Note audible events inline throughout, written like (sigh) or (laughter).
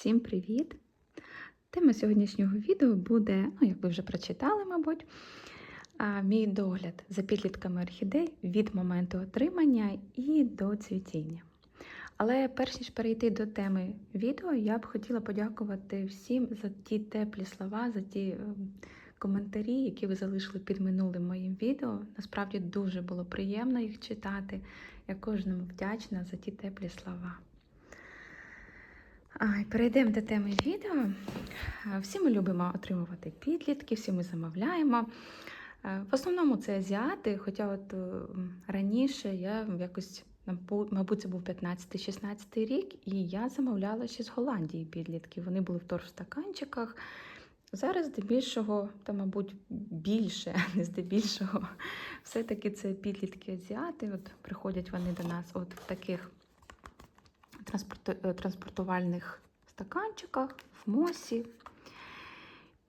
Всім привіт! Тема сьогоднішнього відео буде, ну, як ви вже прочитали, мабуть, мій догляд за підлітками орхідей від моменту отримання і до цвітіння. Але перш ніж перейти до теми відео, я б хотіла подякувати всім за ті теплі слова, за ті ем, коментарі, які ви залишили під минулим моїм відео. Насправді дуже було приємно їх читати. Я кожному вдячна за ті теплі слова. Перейдемо до теми відео. Всі ми любимо отримувати підлітки, всі ми замовляємо. Е, В основному це азіати, хоча от е, раніше я якось, мабуть, це був 15-16 рік, і я замовляла ще з Голландії підлітків. Вони були в торфстаканчиках. Зараз здебільшого, та, мабуть, більше, (laughs) не здебільшого, все-таки це підлітки азіати. От приходять вони до нас от в таких е, транспортувальних стаканчиках, в мосі.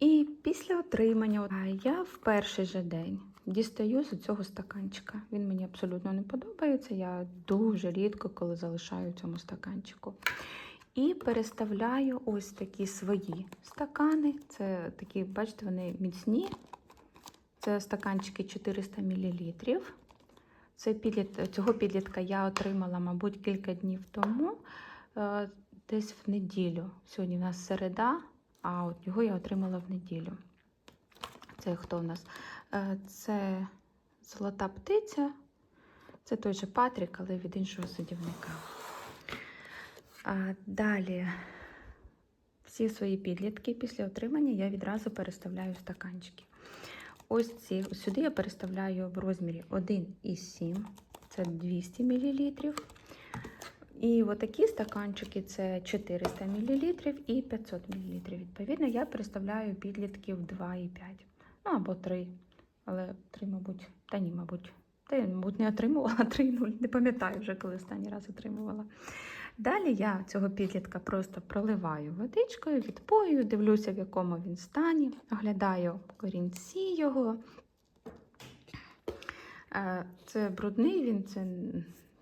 І після отримання а я в перший же день дістаю з цього стаканчика. Він мені абсолютно не подобається. Я дуже рідко коли залишаю цьому стаканчику. І переставляю ось такі свої стакани. Це такі, бачите, вони міцні. Це стаканчики 400 мл. Це підліт... Цього підлітка я отримала, мабуть, кілька днів тому, е, десь в неділю. Сьогодні в нас середа, а от його я отримала в неділю. Це хто у нас? Е, Це золота птиця. Це той же Патрік, але від іншого садівника. Далі всі свої підлітки після отримання я відразу переставляю в стаканчики. Ось ці сюди я переставляю в розмірі 1,7, це 200 мл. І отакі стаканчики це 400 мл і 500 мл. Відповідно, я переставляю підлітків 2,5. Ну або 3. Але 3, мабуть, та ні, мабуть. Та я, мабуть, не отримувала (laughs) 3,0. Не пам'ятаю вже, коли останній раз отримувала. Далі я цього підлітка просто проливаю водичкою, відпою, дивлюся, в якому він стані, оглядаю корінці його. Е, Це брудний він, це,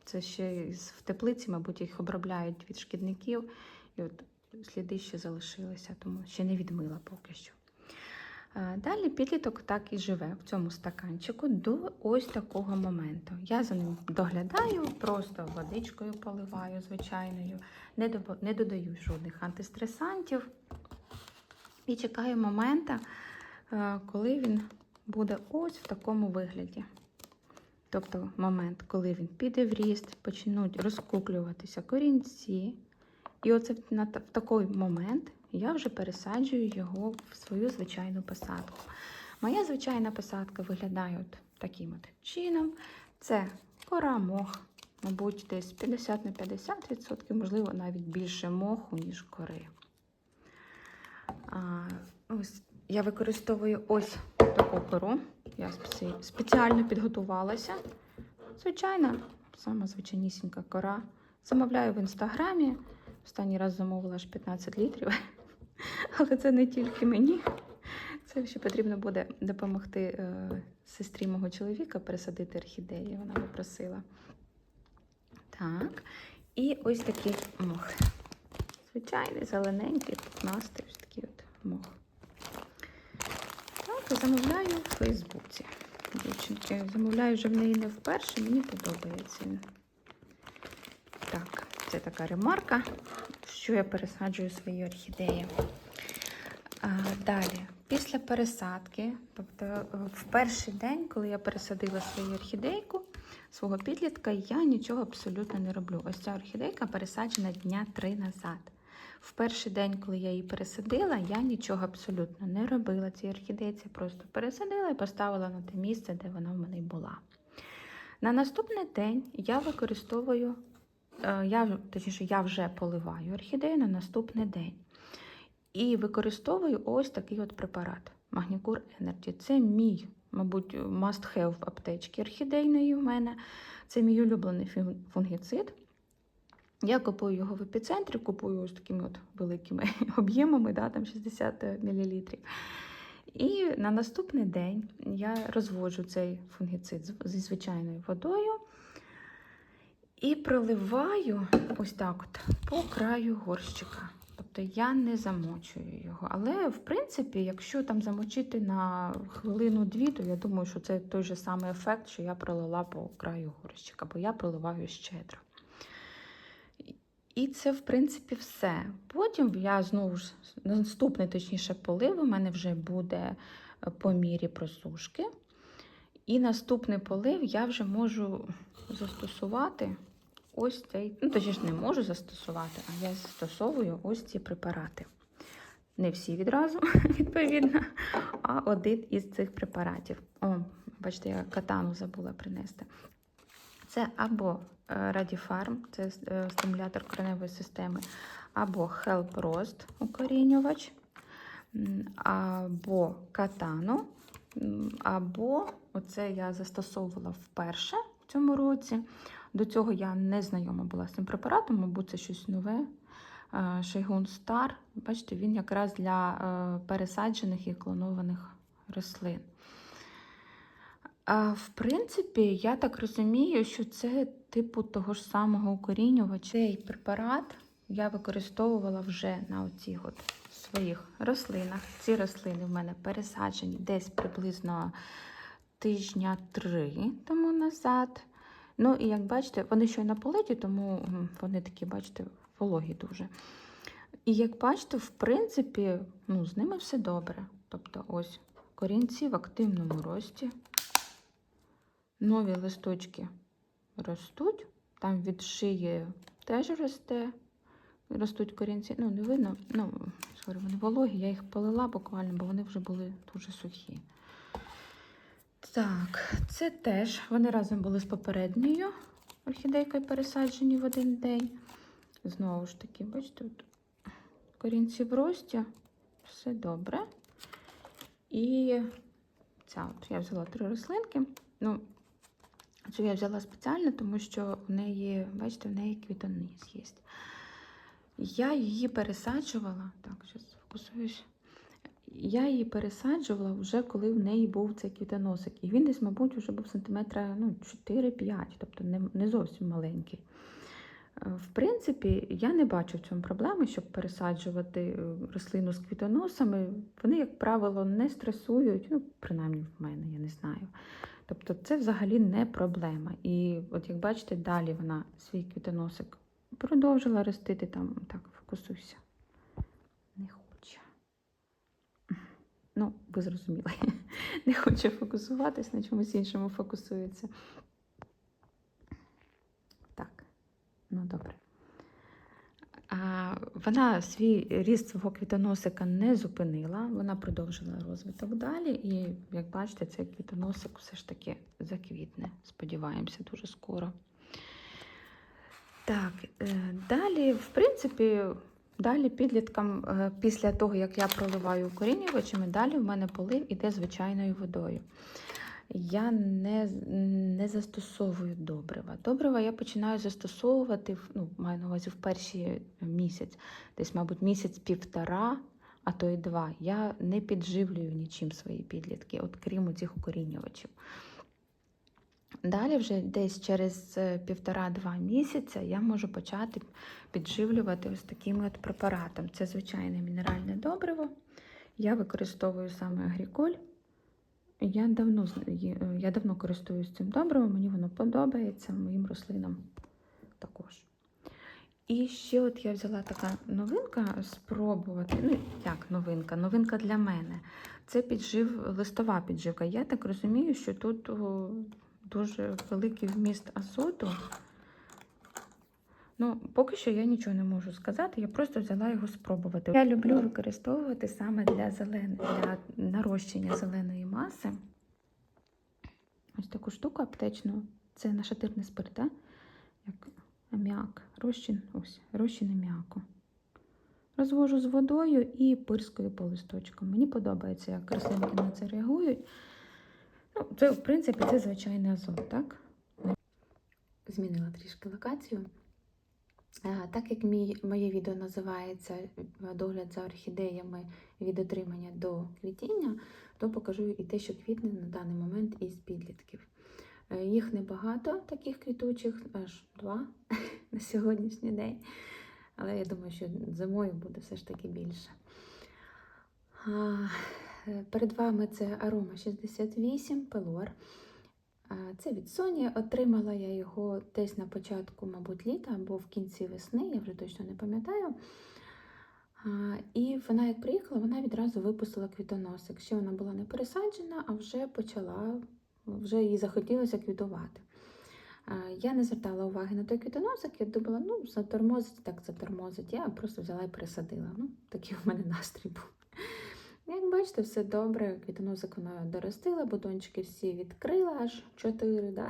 це ще в теплиці, мабуть, їх обробляють від шкідників. І от сліди ще залишилися, тому ще не відмила поки що. Далі підліток так і живе в цьому стаканчику до ось такого моменту. Я за ним доглядаю, просто водичкою поливаю звичайною, не, додаю жодних антистресантів. І чекаю моменту, е, коли він буде ось в такому вигляді. Тобто момент, коли він піде в ріст, почнуть розкуклюватися корінці. І оце в такий момент я вже пересаджую його в свою звичайну посадку. Моя звичайна посадка виглядає от таким от чином. Це кора мох, мабуть, десь 50 на 50%, можливо, навіть більше моху, ніж кори. А, ось я використовую ось таку кору. Я спеціально підготувалася. Звичайна, сама звичайнісінька кора. Замовляю в інстаграмі. Останній раз замовила аж 15 літрів. Але це не тільки мені. Це ще потрібно буде допомогти е, сестрі мого чоловіка пересадити орхідеї. Вона попросила. Так. І ось такий мох. Звичайний, зелененький, пухнастий, ось такий от мох. Так, замовляю в Фейсбуці. Дівчинки, замовляю вже в неї не вперше, мені подобається. Так, це така ремарка, що я пересаджую свої орхідеї. Далі, після пересадки, тобто е, в перший день, коли я пересадила свою орхідейку, свого підлітка, я нічого абсолютно не роблю. Ось ця орхідейка пересаджена дня три назад. В перший день, коли я її пересадила, я нічого абсолютно не робила цій орхідейці, просто пересадила і поставила на те місце, де вона в мене була. На наступний день я використовую, е, я, точніше, я вже поливаю орхідею на наступний день. І використовую ось такий от препарат Magnicure Energy. Це мій, мабуть, must-have в аптечці орхідейної в мене. Це мій улюблений фунгіцид. Я купую його в епіцентрі, купую ось такими от великими (laughs) об'ємами, да, там 60 мл. І на наступний день я розводжу цей фунгіцид зі звичайною водою і проливаю ось так от по краю горщика. Тобто я не замочую його. Але, в принципі, якщо там замочити на хвилину-дві, то я думаю, що це той же самий ефект, що я пролила по краю горщика, бо я проливаю щедро. І це, в принципі, все. Потім я знову ж наступний, точніше, полив у мене вже буде е, по мірі просушки. І наступний полив я вже можу застосувати ось цей, ну точніше не можу застосувати, а я застосовую ось ці препарати. Не всі відразу, (laughs) відповідно, а один із цих препаратів. О, бачите, я катану забула принести. Це або Радіфарм, це е, стимулятор кореневої системи, або Rost, укорінювач, або катану, або оце я застосовувала вперше в цьому році. До цього я не знайома була з цим препаратом, мабуть, це щось нове. Шейгун Стар. Бачите, він якраз для е, пересаджених і клонованих рослин. В принципі, я так розумію, що це типу того ж самого укорінювача. Цей препарат я використовувала вже на оцих от своїх рослинах. Ці рослини в мене пересаджені десь приблизно тижня три тому назад. Ну, і як бачите, вони щойно политі, тому вони такі, бачите, вологі дуже. І як бачите, в принципі, ну, з ними все добре. Тобто, ось корінці в активному рості. Нові листочки ростуть. Там від шиї теж росте. Ростуть корінці. Ну, не видно. Ну, sorry, вони вологі, я їх полила буквально, бо вони вже були дуже сухі. Так, це теж вони разом були з попередньою орхідейкою пересаджені в один день. Знову ж таки, бачите, тут корінці в рості, все добре. І ця от я взяла три рослинки. Ну, цю я взяла спеціально, тому що в неї, бачите, в неї квітоніс є. Я її пересаджувала. Так, зараз фокусуюсь. Я її пересаджувала вже коли в неї був цей квітоносик. І він десь, мабуть, вже був сантиметра ну, 4-5, тобто не, не зовсім маленький. Е, В принципі, я не бачу в цьому проблеми, щоб пересаджувати е, рослину з квітоносами. Вони, як правило, не стресують, ну, принаймні в мене, я не знаю. Тобто це взагалі не проблема. І от як бачите, далі вона свій квітоносик продовжила ростити там, так, фокусуйся. Не хоче. Ну, ви зрозуміли. (laughs) Не хоче фокусуватись, на чомусь іншому фокусується. Так, ну добре. А, вона свій ріст свого квітоносика не зупинила, вона продовжила розвиток далі. І, як бачите, цей квітоносик все ж таки заквітне. Сподіваємося, дуже скоро. Так, е, далі, в принципі, далі підліткам, е, після того, як я проливаю укорінювачами, далі в мене полив іде звичайною водою. Я не, не застосовую добрива. Добрива я починаю застосовувати, ну, маю на увазі в перший місяць, десь, мабуть, місяць-півтора, а то й два. Я не підживлюю нічим свої підлітки, от крім цих укорінювачів. Далі, вже десь через е, півтора-два місяця я можу почати підживлювати ось таким от препаратом. Це звичайне мінеральне добриво. Я використовую саме агріколь. Я давно, е, я давно користуюсь цим добривом, мені воно подобається, моїм рослинам також. І ще от я взяла така новинка спробувати. Ну, як новинка? Новинка для мене. Це піджив, листова підживка. Я так розумію, що тут дуже великий вміст азоту. Ну, поки що я нічого не можу сказати, я просто взяла його спробувати. Я люблю використовувати саме для зелен... для нарощення зеленої маси. Ось таку штуку аптечну. Це нашатирний спирт, да? як аміак. Розчин, ось, розчин аміаку. Розвожу з водою і пирскою по листочкам. Мені подобається, як рослинки на це реагують. Ну, це, в принципі, це звичайний азот, так? Змінила трішки локацію. Так як мій, моє відео називається е, Догляд за орхідеями від отримання до квітіння, то покажу і те, що квітне на даний момент із підлітків. Е, Їх небагато, таких квітучих, аж два (laughs) на сьогоднішній день. Але я думаю, що зимою буде все ж таки більше. Е, Перед вами це Aroma 68 Pelor. Це від Sony. Отримала я його десь на початку, мабуть, літа або в кінці весни, я вже точно не пам'ятаю. І вона, як приїхала, вона відразу випустила квітоносик. Ще вона була не пересаджена, а вже почала, вже їй захотілося квітувати. Я не звертала уваги на той квітоносик, я думала, ну, затормозить, так затормозить. Я просто взяла і пересадила. Ну, такий у мене настрій був. Як бачите, все добре. Квітоносик вона доростила, бутончики всі відкрила, аж 4, да?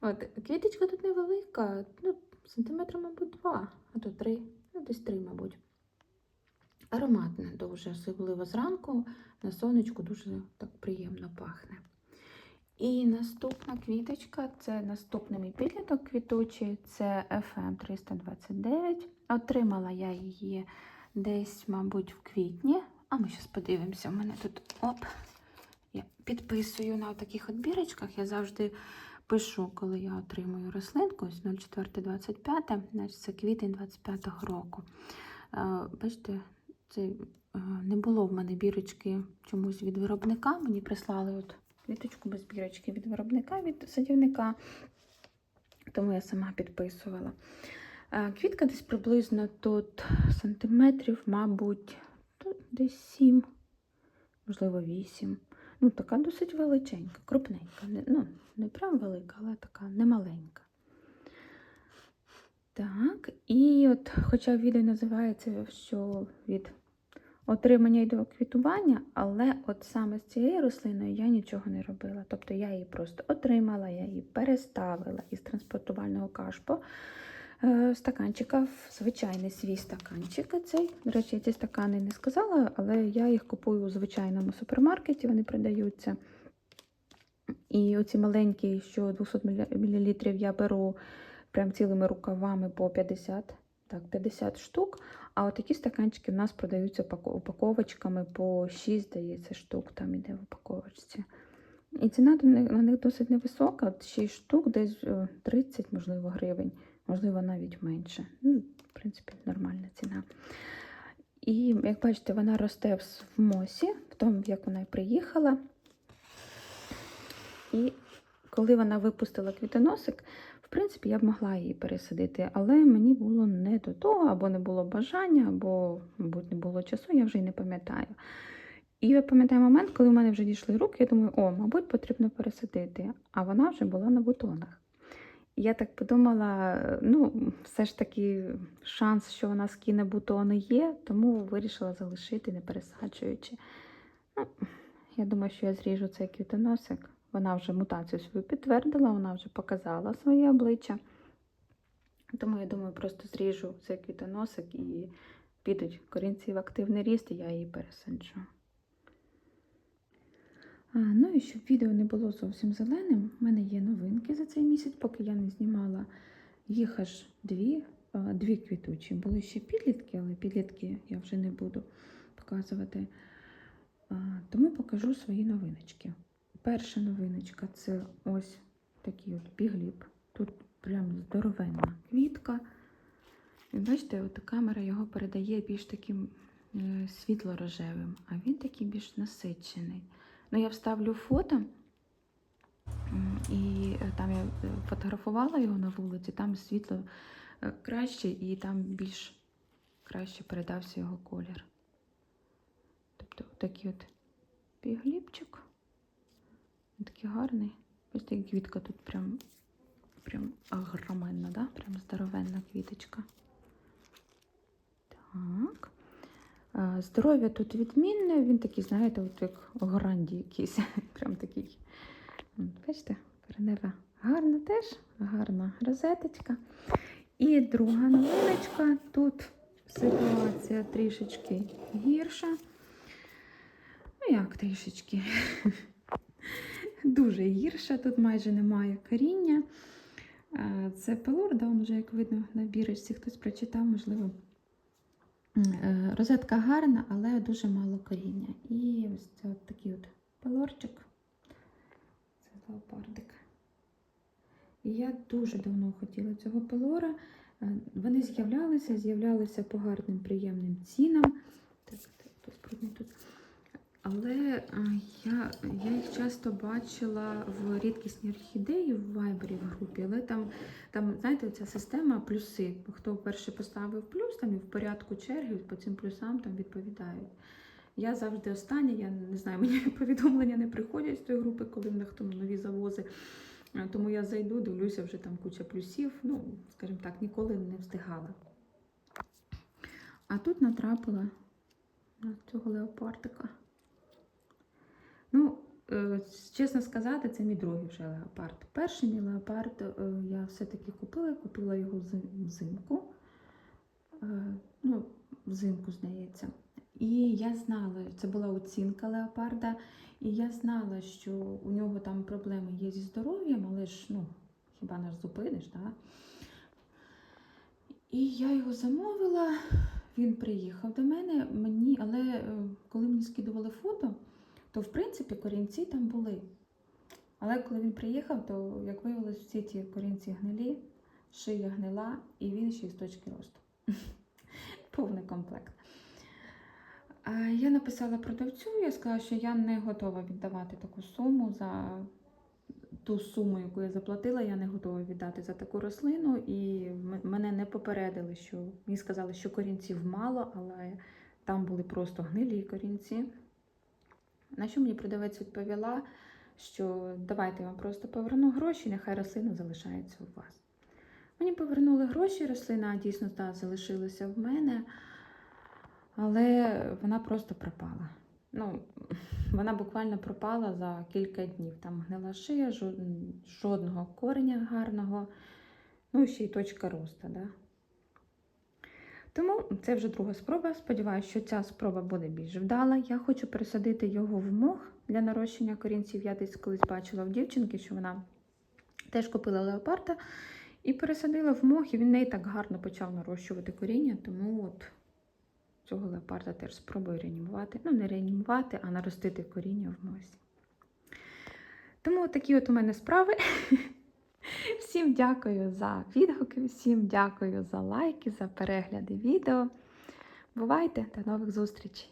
От, квіточка тут невелика, ну, сантиметра, мабуть, 2, а то 3, ну, десь 3, мабуть. Ароматне дуже, особливо зранку, на сонечку дуже так приємно пахне. І наступна квіточка це наступний мій підліток квітучий, це FM 329. Отримала я її десь, мабуть, в квітні. А ми зараз подивимося. У мене тут оп. Я підписую на таких от бірочках. Я завжди пишу, коли я отримую рослинку, ось 0425, значить це квітень 25-го року. Е, Бачите, це е, не було в мене бірочки чомусь від виробника. Мені прислали от квіточку без бірочки від виробника, від садівника. Тому я сама підписувала. Е, Квітка десь приблизно тут сантиметрів, мабуть, десь 7, можливо, 8. Ну, така досить величенька, крупненька. Не, ну, не прям велика, але така немаленька. Так, і от, хоча відео називається, що від отримання і до квітування, але от саме з цією рослиною я нічого не робила. Тобто я її просто отримала, я її переставила із транспортувального кашпо стаканчика в звичайний свій стаканчик. Цей, до речі, я ці стакани не сказала, але я їх купую у звичайному супермаркеті, вони продаються. І оці маленькі, що 200 мл я беру прям цілими рукавами по 50, так, 50 штук. А от такі стаканчики в нас продаються упаковочками по 6, здається, штук там іде в упаковочці. І ціна на них досить невисока, 6 штук, десь е, 30, можливо, гривень, можливо, навіть менше. Ну, в принципі, нормальна ціна. І, як бачите, вона росте в мосі, в тому, як вона й приїхала. І коли вона випустила квітоносик, в принципі, я б могла її пересадити, але мені було не до того, або не було бажання, або, мабуть, не було часу, я вже й не пам'ятаю. І я пам'ятаю момент, коли в мене вже дійшли руки, я думаю, о, мабуть, потрібно пересадити. А вона вже була на бутонах. Я так подумала, ну, все ж таки шанс, що вона скине бутони є, тому вирішила залишити, не пересаджуючи. Ну, я думаю, що я зріжу цей квітоносик. Вона вже мутацію свою підтвердила, вона вже показала своє обличчя. Тому я думаю, просто зріжу цей квітоносик і підуть корінці в активний ріст, і я її пересаджу. Ну і щоб відео не було зовсім зеленим, в мене є новинки за цей місяць, поки я не знімала їх аж дві, дві квітучі. Були ще підлітки, але підлітки я вже не буду показувати. Тому покажу свої новиночки. Перша новиночка це ось такий от бігліп. Тут прям здоровенна квітка. Бачите, от камера його передає більш таким е, світло-рожевим, а він такий більш насичений. Ну, я вставлю фото, і е, там я е, фотографувала його на вулиці, там світло е, краще і там більш краще передався його колір. Тобто такий от бігліпчик. Він такий гарний. Ось така квітка тут прям, прям огроменна, да? прям здоровенна квіточка. Так. Е, Здоров'я тут відмінне, він такий, знаєте, от як гранді якийсь. (laughs) Прям такий. Бачите, коренева гарна теж, гарна розеточка. І друга новиночка. Тут ситуація трішечки гірша. Ну, як трішечки? (laughs) Дуже гірша, тут майже немає коріння. Е, Це пелор, да, вже, як видно, на бірочці хтось прочитав, можливо. Е, Розетка гарна, але дуже мало коріння. І ось це от такий от пелорчик. Це леопардик. І я дуже давно хотіла цього пелора. Е, Вони з'являлися, з'являлися по гарним приємним цінам. Так, тут тут. Але е, я, я їх часто бачила в рідкісні орхідеї в Вайбері в групі, але там, там знаєте, ця система плюси. Хто перший поставив плюс, там і в порядку черги по цим плюсам там відповідають. Я завжди остання, я не знаю, (laughs) мені повідомлення не приходять з тої групи, коли в них там нові завози. Е, Тому я зайду, дивлюся, вже там куча плюсів. Ну, скажімо так, ніколи не встигала. А тут натрапила на цього леопардика. Ну, е, чесно сказати, це мій другий вже леопард. Перший мій леопард е, я все-таки купила, купила його взимку. Е, Ну, взимку, здається. І я знала, це була оцінка леопарда, і я знала, що у нього там проблеми є зі здоров'ям, але ж ну, хіба нас зупиниш, так? І я його замовила, він приїхав до мене, мені, але коли мені скидували фото, то в принципі корінці там були. Але коли він приїхав, то, як виявилось, всі ті корінці гнилі, шия гнила, і він ще з точки росту. (laughs) Повний комплект. Я написала продавцю, я сказала, що я не готова віддавати таку суму за ту суму, яку я заплатила, я не готова віддати за таку рослину. І мене не попередили, що мені сказали, що корінців мало, але там були просто гнилі корінці. На що мені продавець відповіла, що давайте я вам просто поверну гроші, нехай рослина залишається у вас. Мені повернули гроші, рослина дійсно та, залишилася в мене, але вона просто пропала. Ну, (laughs) вона буквально пропала за кілька днів. Там гнила шия, жодного кореня гарного, ну ще й точка росту. Да? Тому це вже друга спроба. Сподіваюся, що ця спроба буде більш вдала. Я хочу пересадити його в мох для нарощення корінців. Я десь колись бачила в дівчинки, що вона теж купила леопарда і пересадила в мох, і він в неї так гарно почав нарощувати коріння. Тому от цього леопарда теж спробую реанімувати. Ну, не реанімувати, а наростити коріння в мосі. Тому такі от у мене справи. Всім дякую за відгуки, всім дякую за лайки, за перегляди відео. Бувайте, до нових зустрічей!